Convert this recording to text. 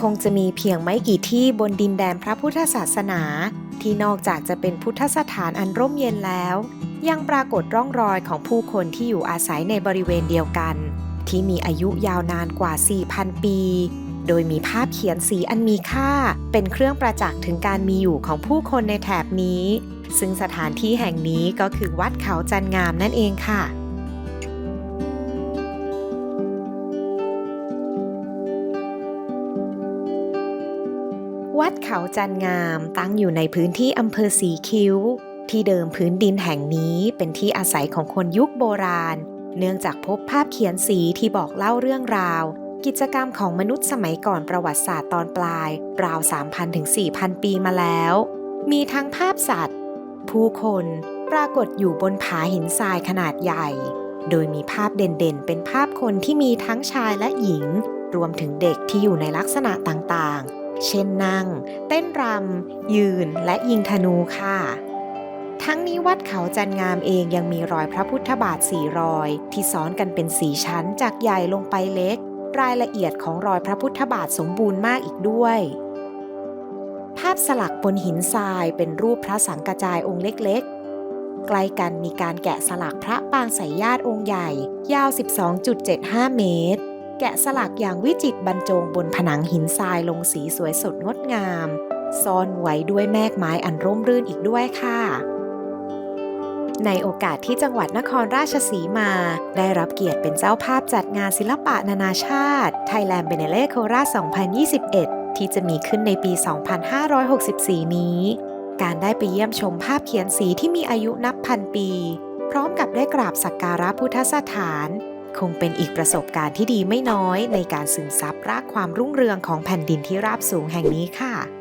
คงจะมีเพียงไม่กี่ที่บนดินแดนพระพุทธศาสนา ที่นอกจากจะเป็นพุทธสถานอันร่มเย็นแล้ว ยังปรากฏร่องรอยของผู้คนที่อยู่อาศัยในบริเวณเดียวกัน ที่มีอายุยาวนานกว่า 4,000 ปี โดยมีภาพเขียนสีอันมีค่า เป็นเครื่องประจักษ์ถึงการมีอยู่ของผู้คนในแถบนี้ ซึ่งสถานที่แห่งนี้ก็คือวัดเขาจันงามนั่นเองค่ะ วัดเขาจันงามตั้งอยู่ในพื้นที่อำเภอสีคิ้ว ที่เดิมพื้นดินแห่งนี้เป็นที่อาศัยของคนยุคโบราณ เนื่องจากพบภาพเขียนสีที่บอกเล่าเรื่องราว กิจกรรมของมนุษย์สมัยก่อนประวัติศาสตร์ตอนปลาย ราว 3,000ถึง4,000 ปีมาแล้ว มีทั้งภาพสัตว์ ผู้คนปรากฏอยู่บนผาหินทรายขนาดใหญ่ โดยมีภาพเด่นๆ เป็นภาพคนที่มีทั้งชายและหญิง รวมถึงเด็กที่อยู่ในลักษณะต่างๆ เช่นนั่ง เต้นรำ ยืนและยิงธนูค่ะ ทั้งนี้วัดเขาจันงามเองยังมีรอยพระพุทธบาทสี่รอย ที่ซ้อนกันเป็นสีชั้นจากใหญ่ลงไปเล็ก รายละเอียดของรอยพระพุทธบาทสมบูรณ์มากอีกด้วยภาพสลักบนหินทรายเป็นรูปพระสังกระจายองค์เล็กๆ ใกล้กันมีการแกะสลักพระปางสายญาติองค์ใหญ่ ยาว 12.75 เมตร แกะสลักอย่างวิจิตรบรรจงบนผนังหินทรายลงสีสวยสดงดงาม ซ่อนไว้ด้วยแมกไม้อันร่มรื่นอีกด้วยค่ะ ในโอกาสที่จังหวัดนครราชสีมา ได้รับเกียรติเป็นเจ้าภาพจัดงานศิลปะนานาชาติ Thailand b e n e l e c o r a 2021 ที่จะมีขึ้นในปี 2564 นี้ การได้ไปเยี่ยมชมภาพเขียนสีที่มีอายุนับพันปี พร้อมกับได้กราบสักการะพุทธสถาน คงเป็นอีกประสบการณ์ที่ดีไม่น้อยในการซึมซับรากความรุ่งเรืองของแผ่นดินที่ราบสูงแห่งนี้ค่ะ